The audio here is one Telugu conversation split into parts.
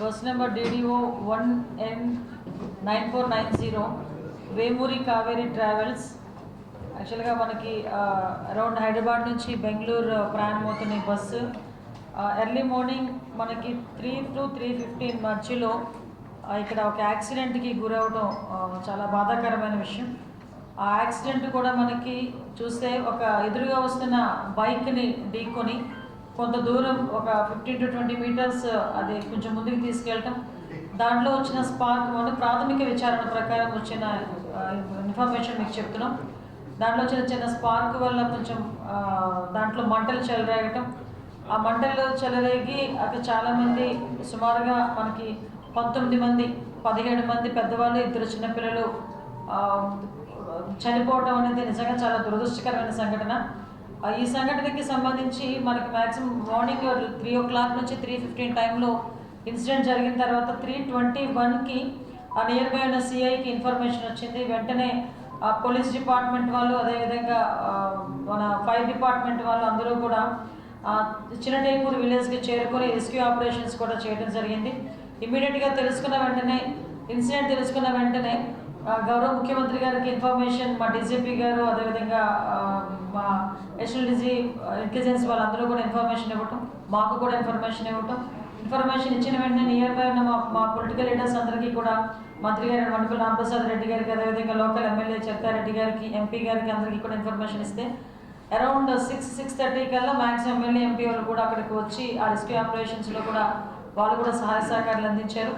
Bus number D D O one N nine four nine zero Vemuri Kaveri travels. యాక్చువల్గా మనకి అరౌండ్ హైదరాబాద్ నుంచి బెంగళూరు ప్రయాణమవుతున్న బస్సు. ఎర్లీ మార్నింగ్ మనకి త్రీ టు త్రీ ఫిఫ్టీన్ మధ్యలో ఇక్కడ ఒక యాక్సిడెంట్కి గురవడం చాలా బాధాకరమైన విషయం. ఆ యాక్సిడెంట్ కూడా మనకి చూస్తే ఒక ఎదురుగా వస్తున్న బైక్ని ఢీకొని కొంత దూరం ఒక ఫిఫ్టీన్ టు ట్వంటీ మీటర్స్ అది కొంచెం ముందుకు తీసుకెళ్ళటం దాంట్లో వచ్చిన స్పార్క్ వల్ల ప్రాథమిక విచారణ ప్రకారం వచ్చిన ఇన్ఫర్మేషన్ మీకు చెప్తున్నాం. దాంట్లో చిన్న చిన్న స్పార్క్ వల్ల కొంచెం దాంట్లో మంటలు చెలరేగటం. ఆ మంటలు చెలరేగి అక్కడ చాలామంది సుమారుగా మనకి పంతొమ్మిది మంది పదిహేడు మంది పెద్దవాళ్ళు ఇద్దరు చిన్నపిల్లలు చనిపోవటం చనిపోవడం అనేది నిజంగా చాలా దురదృష్టకరమైన సంఘటన. ఈ సంఘటనకి సంబంధించి మనకి maximum morning three o'clock నుంచి త్రీ ఫిఫ్టీన్ టైంలో ఇన్సిడెంట్ జరిగిన తర్వాత త్రీ ట్వంటీ వన్కి ఆ నియర్ బై ఉన్న సిఐకి ఇన్ఫర్మేషన్ వచ్చింది. వెంటనే ఆ పోలీస్ డిపార్ట్మెంట్ వాళ్ళు అదేవిధంగా మన ఫైర్ డిపార్ట్మెంట్ వాళ్ళు అందరూ కూడా ఆ, చిన్నటేపూర్ విలేజ్కి చేరుకొని రెస్క్యూ ఆపరేషన్స్ కూడా చేయడం జరిగింది. ఇమీడియట్గా తెలుసుకున్న వెంటనే ఇన్సిడెంట్ తెలుసుకున్న వెంటనే గౌరవ ముఖ్యమంత్రి గారికి ఇన్ఫర్మేషన్ మా డీజీపీ గారు అదేవిధంగా మా ఎస్ఎల్డిజి ఇంటెలిజెన్స్ వాళ్ళందరూ కూడా ఇన్ఫర్మేషన్ ఇవ్వటం మాకు కూడా ఇన్ఫర్మేషన్ ఇవ్వటం. ఇన్ఫర్మేషన్ ఇచ్చిన వెంటనే నియర్ బై ఉన్న మా మా పొలిటికల్ లీడర్స్ అందరికీ కూడా మంత్రి గారు మణిపూర్ రామప్రసాద్ రెడ్డి గారికి అదేవిధంగా లోకల్ ఎమ్మెల్యే చెత్తారెడ్డి గారికి ఎంపీ గారికి అందరికీ కూడా ఇన్ఫర్మేషన్ ఇస్తే అరౌండ్ సిక్స్ సిక్స్ థర్టీ కల్లా మ్యాక్సిమం ఎమ్మెల్యే ఎంపీ వాళ్ళు కూడా అక్కడికి వచ్చి ఆ రెస్క్యూ ఆపరేషన్స్లో కూడా వాళ్ళు కూడా సహాయ సహకారాలు అందించారు.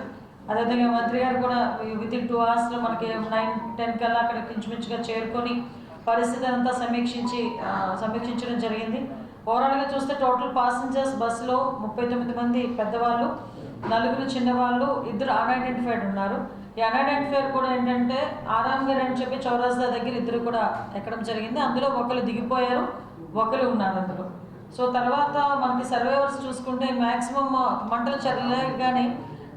అదేవిధంగా మంత్రి గారు కూడా విత్ ఇన్ టూ అవర్స్లో మనకి నైన్ టెన్ కల్లా అక్కడికి ఇంచుమించుగా చేరుకొని పరిస్థితి అంతా సమీక్షించి సమీక్షించడం జరిగింది. ఓవరాల్గా చూస్తే టోటల్ పాసెంజర్స్ బస్సులో ముప్పై తొమ్మిది మంది పెద్దవాళ్ళు నలుగురు చిన్నవాళ్ళు ఇద్దరు అన్ఐడెంటిఫైడ్ ఉన్నారు. ఈ అన్ఐడెంటిఫైడ్ కూడా ఏంటంటే ఆరామ్ గారు అని చెప్పి చౌరాస్తా దగ్గర ఇద్దరు కూడా ఎక్కడం జరిగింది. అందులో ఒకరు దిగిపోయారు ఒకరు ఉన్నారు అందులో. సో తర్వాత మనకి సర్వైవర్స్ చూసుకుంటే మ్యాక్సిమం మంటలు చల్లగానే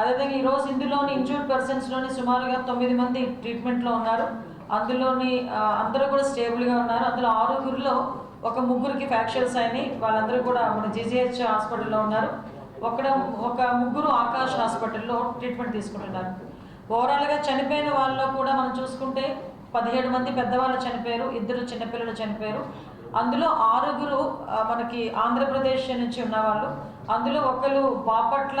అదేవిధంగా ఈరోజు ఇందులోని ఇంజూర్డ్ పర్సన్స్లోని సుమారుగా తొమ్మిది మంది ట్రీట్మెంట్లో ఉన్నారు. అందులోని అందరూ కూడా స్టేబుల్గా ఉన్నారు. అందులో ఆరుగురిలో ఒక ముగ్గురికి ఫ్రాక్చర్స్ అయినాయి. వాళ్ళందరూ కూడా మన జీజీహెచ్ హాస్పిటల్లో ఉన్నారు. ఒక ఒక ముగ్గురు ఆకాష్ హాస్పిటల్లో ట్రీట్మెంట్ తీసుకుంటున్నారు. ఓవరాల్గా చనిపోయిన వాళ్ళలో కూడా మనం చూసుకుంటే పదిహేడు మంది పెద్దవాళ్ళు చనిపోయారు. ఇద్దరు చిన్నపిల్లలు చనిపోయారు. అందులో ఆరుగురు మనకి ఆంధ్రప్రదేశ్ నుంచి ఉన్నవాళ్ళు అందులో ఒకరు Bapatla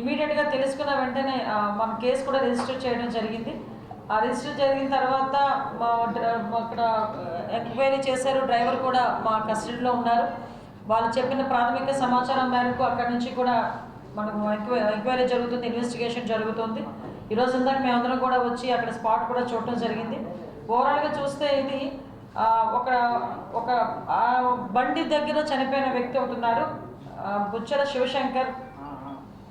ఇమీడియట్గా తెలుసుకున్న వెంటనే మన కేసు కూడా రిజిస్టర్ చేయడం జరిగింది. ఆ రిజిస్టర్ జరిగిన తర్వాత మా అక్కడ ఎంక్వైరీ చేశారు. డ్రైవర్ కూడా మా కస్టడీలో ఉన్నారు. వాళ్ళు చెప్పిన ప్రాథమిక సమాచారం మేరకు అక్కడి నుంచి కూడా మనకు ఎంక్వైరీ జరుగుతుంది ఇన్వెస్టిగేషన్ జరుగుతుంది. ఈరోజు ఇందాక మేమందరం కూడా వచ్చి అక్కడ స్పాట్ కూడా చూడటం జరిగింది. ఓవరాల్గా చూస్తే ఇది ఒక ఒక బండి దగ్గర చనిపోయిన వ్యక్తి ఒకటి ఉన్నారు. బుచ్చల శివశంకర్.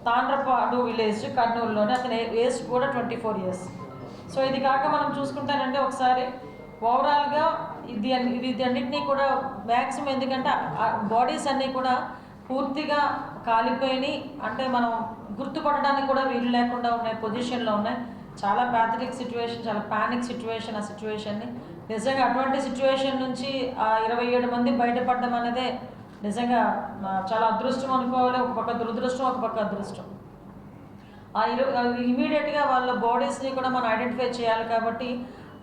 తాండ్రపాడు విలేజ్ కర్నూలులోనే అతని ఏజ్ కూడా ట్వంటీ ఫోర్ ఇయర్స్ సో ఇది కాక మనం చూసుకుంటానంటే ఒకసారి ఓవరాల్గా ఇది అన్ని- ఇది కూడా మ్యాక్సిమం ఎందుకంటే బాడీస్ అన్నీ కూడా పూర్తిగా కాలిపోయినాయి. అంటే మనం గుర్తుపడడానికి కూడా వీలు లేకుండా ఉన్నాయి పొజిషన్లో ఉన్నాయి. చాలా ప్యాథటిక్ సిచ్యువేషన్ చాలా ప్యానిక్ సిచ్యువేషన్ ఆ సిచ్యువేషన్ని నిజంగా అటువంటి సిచ్యువేషన్ నుంచి ఆ ఇరవై ఏడు మంది బయటపడడం అనేదే నిజంగా చాలా అదృష్టం అనుకోవాలి ఒక పక్క దురదృష్టం ఒక పక్క అదృష్టం. ఆ ఇరు ఇమీడియట్గా వాళ్ళ బాడీస్ని కూడా మనం ఐడెంటిఫై చేయాలి కాబట్టి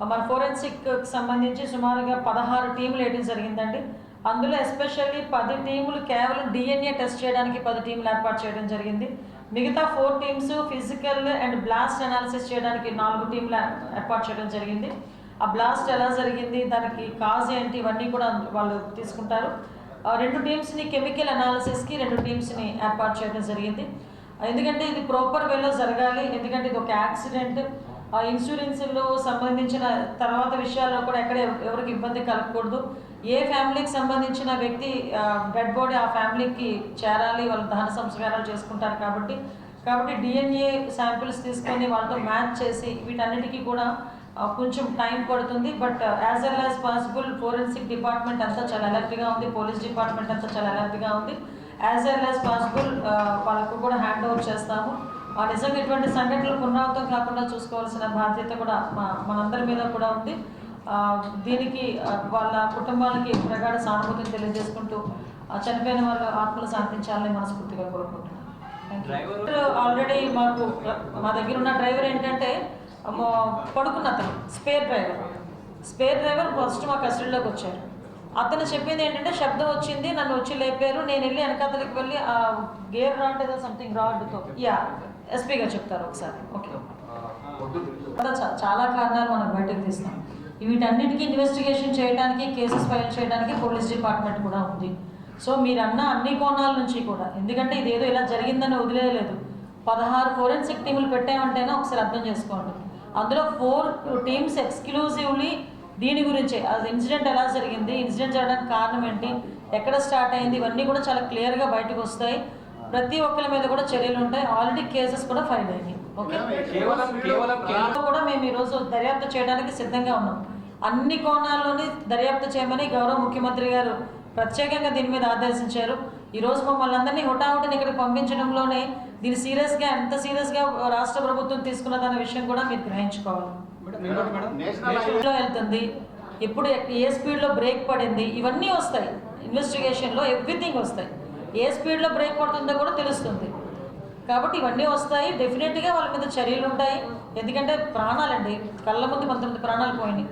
మన ఫోరెన్సిక్ సంబంధించి సుమారుగా పదహారు టీములు వేయడం జరిగిందండి. అందులో ఎస్పెషల్లీ పది టీములు కేవలం డిఎన్ఏ టెస్ట్ చేయడానికి పది టీములు ఏర్పాటు చేయడం జరిగింది. మిగతా four teams physical and blast analysis చేయడానికి నాలుగు టీంలు ఏర్పాటు చేయడం జరిగింది. ఆ బ్లాస్ట్ ఎలా జరిగింది దానికి కాజ్ ఏంటి ఇవన్నీ కూడా వాళ్ళు తీసుకుంటారు. రెండు టీమ్స్ని కెమికల్ అనాలిసిస్కి రెండు టీమ్స్ని ఏర్పాటు చేయడం జరిగింది. ఎందుకంటే ఇది ప్రాపర్ వేలో జరగాలి. ఎందుకంటే ఇది ఒక యాక్సిడెంట్ ఆ ఇన్సూరెన్స్లో సంబంధించిన తర్వాత విషయాల్లో కూడా ఎక్కడ ఎవరికి ఇబ్బంది కలగకూడదు. ఏ ఫ్యామిలీకి సంబంధించిన వ్యక్తి డెడ్ బాడీ ఆ ఫ్యామిలీకి చేరాలి. వాళ్ళు దహన సంస్కారాలు చేసుకుంటారు కాబట్టి. కాబట్టి డిఎన్ఏ శాంపిల్స్ తీసుకొని వాళ్ళతో మ్యాచ్ చేసి వీటన్నిటికీ కూడా కొంచెం టైం పడుతుంది but as well as possible forensic department అంతా చాలా అలర్ట్గా ఉంది పోలీస్ డిపార్ట్మెంట్ అంతా చాలా అలర్ట్గా ఉంది. యాజ్ వెల్ యాజ్ పాసిబుల్ వాళ్ళకు కూడా హ్యాండ్ ఓవర్ చేస్తాము. ఆ నిజంగా ఇటువంటి సంఘటనలు పునరావృతం కాకుండా చూసుకోవాల్సిన బాధ్యత కూడా మా మనందరి మీద కూడా ఉంది. దీనికి వాళ్ళ కుటుంబాలకి ప్రగాఢ సానుభూతిని తెలియజేసుకుంటూ చనిపోయిన వాళ్ళ ఆత్మలు శాంతించాలని మనస్ఫూర్తిగా కోరుకుంటున్నాను. ఆల్రెడీ మాకు మా దగ్గర ఉన్న డ్రైవర్ ఏంటంటే పడుకున్న అతను spare driver. Spare driver first మా కస్టడీలోకి వచ్చారు. అతను చెప్పింది ఏంటంటే శబ్దం వచ్చింది నన్ను వచ్చి లేపారు నేను వెళ్ళి వెనకాతలకి వెళ్ళి ఆ గేర్ రాడ్ ఏదో సంథింగ్ రాడ్తో యా ఎస్పీ గారు చెప్తారు ఒకసారి. ఓకే చాలా కారణాలు మనం బయటకు తీస్తాం వీటన్నిటికీ ఇన్వెస్టిగేషన్ చేయడానికి కేసెస్ ఫైల్ చేయడానికి పోలీస్ డిపార్ట్మెంట్ కూడా ఉంది. సో మీరన్న అన్ని కోణాల నుంచి కూడా ఎందుకంటే ఇది ఏదో ఇలా జరిగిందని వదిలేయలేదు. పదహారు ఫోరెన్సిక్ టీములు పెట్టామంటేనే ఒకసారి అర్థం చేసుకోండి. అందులో ఫోర్ టీమ్స్ ఎక్స్క్లూజివ్లీ దీని గురించే. అది ఇన్సిడెంట్ ఎలా జరిగింది ఇన్సిడెంట్ జరగడానికి కారణం ఏంటి ఎక్కడ స్టార్ట్ అయింది ఇవన్నీ కూడా చాలా క్లియర్గా బయటకు వస్తాయి. ప్రతి ఒక్కరి మీద కూడా చర్యలు ఉంటాయి. ఆల్రెడీ కేసెస్ కూడా ఫైల్ అయినాయి. ఓకే? కేవలం కేవలం కేసులో కూడా మేము ఈరోజు దర్యాప్తు చేయడానికి సిద్ధంగా ఉన్నాం. అన్ని కోణాల్లోని దర్యాప్తు చేయమని గౌరవ ముఖ్యమంత్రి గారు ప్రత్యేకంగా దీని మీద ఆదేశించారు. ఈరోజు మమ్మల్ని అందరినీ హుటాహుటిని ఇక్కడికి పంపించడంలోనే దీన్ని సీరియస్గా ఎంత సీరియస్గా రాష్ట్ర ప్రభుత్వం తీసుకున్నదన్న విషయం కూడా మీరు గ్రహించుకోవాలి. మేడం ఇంకోటి మేడం నేషనల్ స్పీడ్లో వెళ్తుంది. ఎప్పుడు ఏ స్పీడ్లో బ్రేక్ పడింది ఇవన్నీ వస్తాయి. ఇన్వెస్టిగేషన్లో ఎవ్రీథింగ్ వస్తాయి. ఏ స్పీడ్లో బ్రేక్ పడుతుందో కూడా తెలుస్తుంది. కాబట్టి ఇవన్నీ వస్తాయి. డెఫినెట్గా వాళ్ళ మీద చర్యలు ఉంటాయి. ఎందుకంటే ప్రాణాలండి కళ్ళ ముందు కొంతమంది ప్రాణాలు పోయినాయి.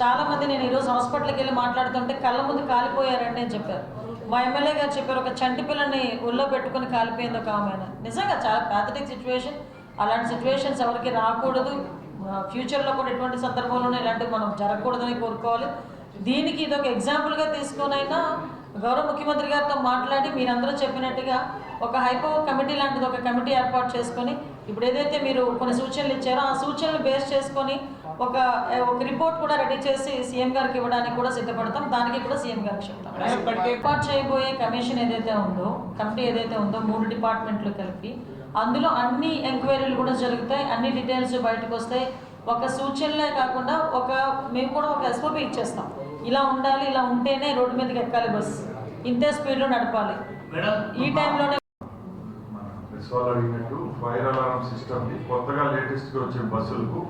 చాలామంది నేను ఈరోజు హాస్పిటల్కి వెళ్ళి మాట్లాడుతుంటే కళ్ళ ముందు కాలిపోయారండి అని చెప్పారు. మా ఎమ్మెల్యే గారు చెప్పారు ఒక చంటి పిల్లని ఒళ్ళో పెట్టుకొని కాలిపోయింది ఒక ఆమె నిజంగా చాలా ప్యాథటిక్ సిచ్యువేషన్ అలాంటి సిచ్యువేషన్స్ ఎవరికి రాకూడదు. ఫ్యూచర్లో కూడా ఎటువంటి సందర్భంలోనూ ఇలాంటివి మనం జరగకూడదని కోరుకోవాలి. దీనికి ఇది ఒక ఎగ్జాంపుల్గా తీసుకునైనా గౌరవ ముఖ్యమంత్రి గారితో మాట్లాడి మీరందరూ చెప్పినట్టుగా ఒక హైపో కమిటీ లాంటిది ఒక కమిటీ ఏర్పాటు చేసుకొని ఇప్పుడు ఏదైతే మీరు కొన్ని సూచనలు ఇచ్చారో ఆ సూచనలు బేస్ చేసుకొని ఒక ఒక రిపోర్ట్ కూడా రెడీ చేసి సీఎం గారికి ఇవ్వడానికి కూడా సిద్ధపడతాం. దానికి కూడా సీఎం గారికి చెప్తాం. ఏర్పాటు చేయబోయే కమిషన్ ఏదైతే ఉందో కమిటీ ఏదైతే ఉందో మూడు డిపార్ట్మెంట్లు కలిపి అందులో అన్ని ఎంక్వైరీలు కూడా జరుగుతాయి. అన్ని డీటెయిల్స్ బయటకు వస్తాయి. ఒక సూచనలే కాకుండా ఒక మేము కూడా ఒక ఎస్ఓపి ఇచ్చేస్తాం. ఇలా ఉండాలి ఇలా ఉంటేనే రోడ్డు మీదకి ఎక్కాలి బస్. ఇంతే స్పీడ్లో నడపాలి. ఈ టైంలోనే మన ప్రెస్ వాళ్ళు అడిగినట్టు ఫైర్ అలారం సిస్టమ్ని కొత్తగా లేటెస్ట్గా వచ్చే బస్సులకు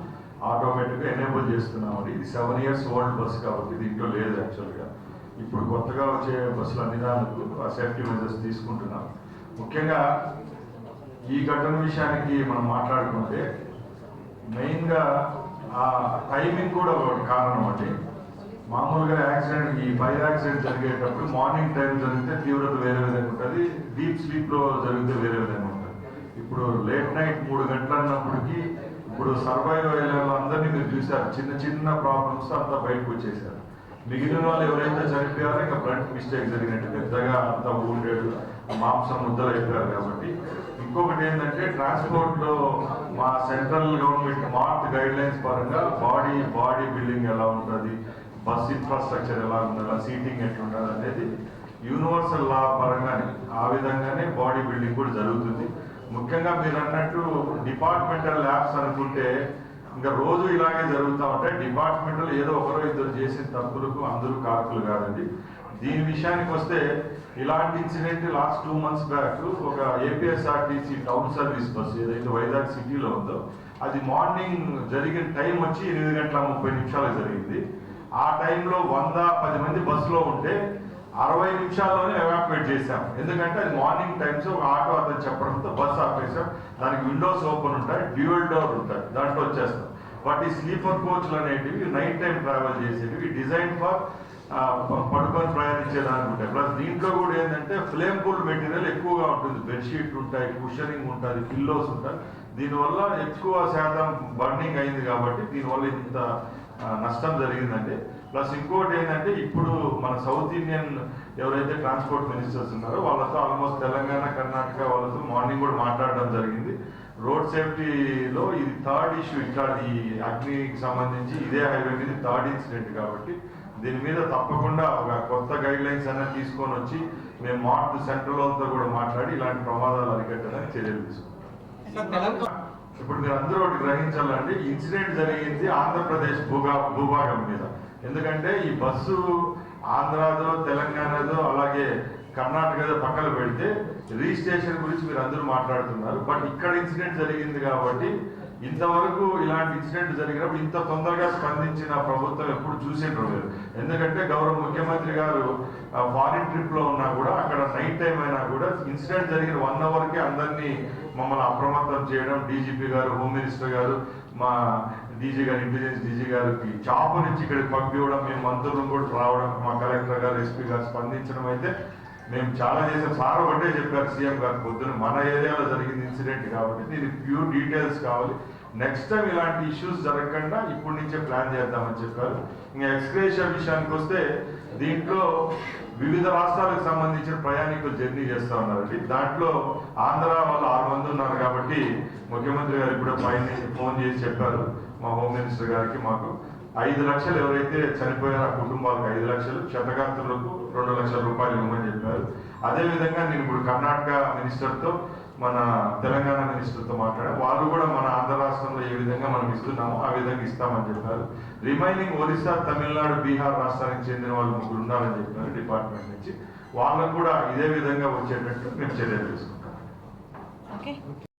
ఆటోమేటిక్గా ఎనేబుల్ ఎనేబుల్ చేస్తున్నామని ఇది సెవెన్ ఇయర్స్ ఓల్డ్ బస్ కాబట్టి దీంట్లో లేదు యాక్చువల్గా ఇప్పుడు కొత్తగా వచ్చే బస్సులు అన్ని దానికి ఆ సేఫ్టీ మెజర్స్ తీసుకుంటున్నాం. ముఖ్యంగా ఈ ఘటన విషయానికి మనం మాట్లాడుకుంటే మెయిన్గా ఆ టైమింగ్ కూడా ఒకటి కారణం అండి మామూలుగా యాక్సిడెంట్ ఈ ఫైర్ యాక్సిడెంట్ జరిగేటప్పుడు మార్నింగ్ టైం జరిగితే తీవ్రత వేరే విధంగా ఉంటుంది. డీప్ స్లీప్లో జరిగితే వేరే విధంగా ఉంటుంది. ఇప్పుడు లేట్ నైట్ మూడు గంటలు అన్నప్పటికీ ఇప్పుడు సర్వైవ్ అయ్యే అందరినీ మీరు చూశారు. చిన్న చిన్న ప్రాబ్లమ్స్ అంతా బయటకు వచ్చేసారు. మిగిలిన వాళ్ళు ఎవరైతే చనిపోయారో ఇంకా బ్లడ్ మిస్టేక్ జరిగినట్టు పెద్దగా అంతా ఊండేడు మాంసం ముద్దలు అయిపోయారు కాబట్టి. ఇంకొకటి ఏంటంటే ట్రాన్స్పోర్ట్లో మా central government mart guidelines పరంగా బాడీ బాడీ బిల్డింగ్ ఎలా ఉంటుంది బస్ ఇన్ఫ్రాస్ట్రక్చర్ ఎలా ఉండాలి సీటింగ్ ఎట్లుండాలి అనేది యూనివర్సల్ లా పరంగానే ఆ విధంగానే బాడీ బిల్డింగ్ కూడా జరుగుతుంది. ముఖ్యంగా మీరు అన్నట్టు డిపార్ట్మెంటల్ ల్యాబ్స్ అనుకుంటే ఇంకా రోజు ఇలాగే జరుగుతూ ఉంటాయి డిపార్ట్మెంటల్ ఏదో ఒకరో ఇద్దరు చేసిన తప్పులకు అందరూ కారకులు కాదండి. దీని విషయానికి వస్తే ఇలాంటి incident last two months back ఒక ఏపీఎస్ఆర్టీసీ టౌన్ సర్వీస్ బస్ ఏదైతే వైజాగ్ సిటీలో ఉందో అది మార్నింగ్ జరిగిన టైం వచ్చి ఎనిమిది గంటల ముప్పై నిమిషాలు జరిగింది. ఆ టైంలో వంద పది మంది బస్సులో ఉంటే అరవై నిమిషాల్లోనే ఎవాక్యుయేట్ చేశాం. ఎందుకంటే అది మార్నింగ్ టైమ్స్ ఒక ఆటో అతను చెప్పడంతో బస్ ఆపేసాం దానికి విండోస్ ఓపెన్ ఉంటాయి డ్యూయల్ డోర్ ఉంటాయి. దాంట్లో వచ్చేస్తాం. బట్ ఈ స్లీపర్ కోచ్లు అనేటివి నైట్ టైం ట్రావెల్ చేసేవి డిజైన్ ఫర్ పడుకొని ప్రయాణించేదానికి ఉంటాయి. ప్లస్ దీంట్లో కూడా ఏంటంటే ఫ్లేమ్ఫుల్ మెటీరియల్ ఎక్కువగా ఉంటుంది. బెడ్షీట్లు ఉంటాయి కుషనింగ్ ఉంటుంది పిల్లోస్ ఉంటాయి. దీనివల్ల ఎక్కువ శాతం బర్నింగ్ అయింది కాబట్టి దీనివల్ల ఇంత నష్టం జరిగిందండి. ప్లస్ ఇంకోటి ఏంటంటే ఇప్పుడు మన సౌత్ ఇండియన్ ఎవరైతే ట్రాన్స్పోర్ట్ మినిస్టర్స్ ఉన్నారో వాళ్ళతో ఆల్మోస్ట్ తెలంగాణ కర్ణాటక వాళ్ళతో మార్నింగ్ కూడా మాట్లాడడం జరిగింది. రోడ్ సేఫ్టీలో ఇది థర్డ్ ఇష్యూ ఇక్కడ ఈ అగ్నికి సంబంధించి ఇదే హైవే మీద థర్డ్ ఇన్సిడెంట్ కాబట్టి దీని మీద తప్పకుండా ఒక కొత్త గైడ్ లైన్స్ అనేది తీసుకొని వచ్చి మేము మార్ట్ సెంట్రల్ వాళ్ళతో కూడా మాట్లాడి ఇలాంటి ప్రమాదాలు అరికట్టడానికి చర్యలు తీసుకుంటాం. ఇప్పుడు మీరు అందరూ ఒకటి గ్రహించాలండి ఇన్సిడెంట్ జరిగింది ఆంధ్రప్రదేశ్ భూగా భూభాగం మీద. ఎందుకంటే ఈ బస్సు ఆంధ్రాదో తెలంగాణదో అలాగే కర్ణాటకదో పక్కన పెడితే రిజిస్ట్రేషన్ గురించి మీరు అందరూ మాట్లాడుతున్నారు. బట్ ఇక్కడ ఇన్సిడెంట్ జరిగింది కాబట్టి ఇంతవరకు ఇలాంటి ఇన్సిడెంట్ జరిగినప్పుడు ఇంత తొందరగా స్పందించిన ప్రభుత్వం ఎప్పుడు చూసేటం లేదు. ఎందుకంటే గౌరవ ముఖ్యమంత్రి గారు ఫారిన్ ట్రిప్లో ఉన్నా కూడా అక్కడ నైట్ టైం అయినా కూడా ఇన్సిడెంట్ జరిగిన వన్ అవర్కి అందరినీ మమ్మల్ని అప్రమత్తం చేయడం డీజీపీ గారు హోమ్ మినిస్టర్ గారు మా డీజీ గారు ఇంటెలిజెన్స్ డీజీ గారికి చాపు నుంచి ఇక్కడికి పంపించడం మేము మంత్రులను కూడా రావడం మా కలెక్టర్ గారు ఎస్పీ గారు స్పందించడం అయితే మేము చాలా చేసాం సార్ ఒకటే చెప్పారు సీఎం గారు పొద్దున మన ఏరియాలో జరిగింది ఇన్సిడెంట్ కాబట్టి దీనికి ప్యూర్ డీటెయిల్స్ కావాలి. నెక్స్ట్ టైం ఇలాంటి ఇష్యూస్ జరగకుండా ఇప్పటి నుంచే ప్లాన్ చేద్దామని చెప్పారు. ఇంకా ఎక్స్క్రేషియా విషయానికి వస్తే దీంట్లో వివిధ రాష్ట్రాలకు సంబంధించిన ప్రయాణికులు జర్నీ చేస్తూ ఉన్నారండి దాంట్లో ఆంధ్ర వాళ్ళు ఆరు మంది ఉన్నారు కాబట్టి ముఖ్యమంత్రి గారు కూడా పైన ఫోన్ చేసి చెప్పారు. మా హోమ్ మినిస్టర్ గారికి మాకు ఐదు లక్షలు ఎవరైతే చనిపోయారో ఆ కుటుంబాలకు ఐదు లక్షలు క్షతగాత్రులకు రెండు లక్షల రూపాయలు ఇవ్వమని చెప్పారు. అదే విధంగా నేను ఇప్పుడు కర్ణాటక మినిస్టర్తో మన తెలంగాణ మినిస్టర్తో మాట్లాడా వాళ్ళు కూడా మన ఆంధ్ర రాష్ట్రంలో ఏ విధంగా మనం ఇస్తున్నామో ఆ విధంగా ఇస్తామని చెప్పారు. రిమైనింగ్ ఒరిస్సా తమిళనాడు బీహార్ రాష్ట్రానికి చెందిన వాళ్ళు ముగ్గురు ఉన్నారని చెప్పారు డిపార్ట్మెంట్ నుంచి. వాళ్ళకు కూడా ఇదే విధంగా వచ్చేటట్టు మేము చర్యలు తీసుకుంటాం.